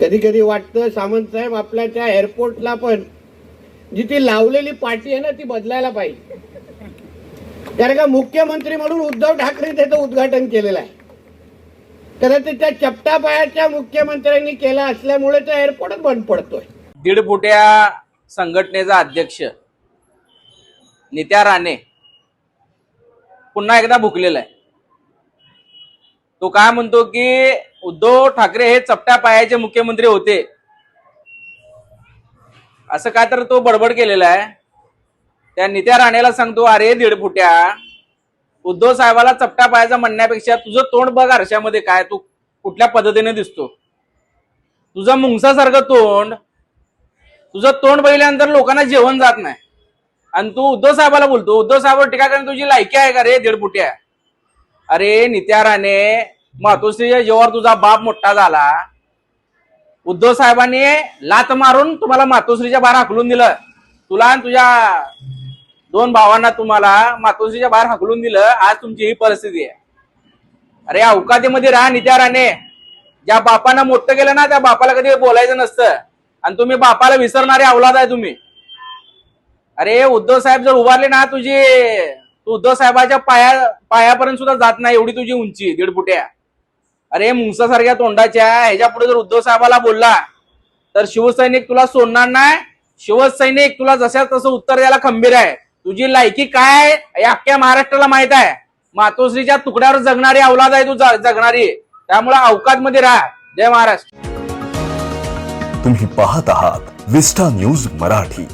कधी कधी वाटतं सामंत साहेब आपल्या त्या एअरपोर्टला पण जी ती लावलेली पाठी आहे ना ती बदलायला पाहिजे. कारण का मुख्यमंत्री म्हणून उद्धव ठाकरे त्याचं उद्घाटन केलेलं आहे. तर ते त्या चपटा पायाच्या मुख्यमंत्र्यांनी केला असल्यामुळे तो एअरपोर्टच बंद पडतोय. दीड फुट्या संघटनेचा अध्यक्ष नित्या राणे पुन्हा एकदा भुकलेला आहे. तो काय म्हणतो की उद्धव ठाकरे हे चपट्या पायाचे मुख्यमंत्री होते. असं काय तर तो बडबड केलेला आहे. त्या नित्या राणेला सांगतो अरे दीड फुट्या. उद्धव साहेबाला चपट्या पायाचा म्हणण्यापेक्षा तुझं तोंड बघ आरशामध्ये काय तू कुठल्या पद्धतीने दिसतो. तुझा मुंगसासारखं तोंड तुझं तोंड बघितल्यानंतर लोकांना जेवण जात नाही. आणि तू उद्धव साहेबाला बोलतो उद्धव साहेबावर टीका करण्याची तुझी लायकी आहे का रे दीड फुट्या? अरे नित्या राणे मातोश्रीच्या जेव्हा तुझा बाप मोठा झाला. उद्धव साहेबांनी लात मारून तुम्हाला मातोश्रीच्या बाहेर हाकलून दिलं. तुला आणि तुझ्या दोन भावांना तुम्हाला मातोश्रीच्या बाहेर हाकलून दिलं. आज तुमची ही परिस्थिती आहे. अरे अवकातीमध्ये राहा नित्या राणे ज्या बापानं मोठं केलं ना त्या बापाला कधी बोलायचं नसतं. आणि तुम्ही बापाला विसरणारे अवलाद आहे तुम्ही. अरे उद्धव साहेब जर उभारले ना तुझी तू उद्धव साहेबाच्या पाया पायापर्यंत सुद्धा जात नाही एवढी तुझी उंची दीड फुट्या अरे मुंसासारख्या तोंडाच्या ह्याच्या पुढे जर उद्धव साहेबाला बोलला तर शिवसैनिक तुला सोडणार नाही. शिवसैनिक तुला जशा तसं उत्तर द्यायला खंबीर आहे. तुझी लायकी काय आहे अख्ख्या महाराष्ट्राला माहीत आहे. मातोश्रीच्या तुकड्यावर जगणारी अवलाद आहे तू जगणारी. त्यामुळे अवकात मध्ये राहा. जय महाराष्ट्र. तुम्ही पाहत आहात विस्टा न्यूज मराठी.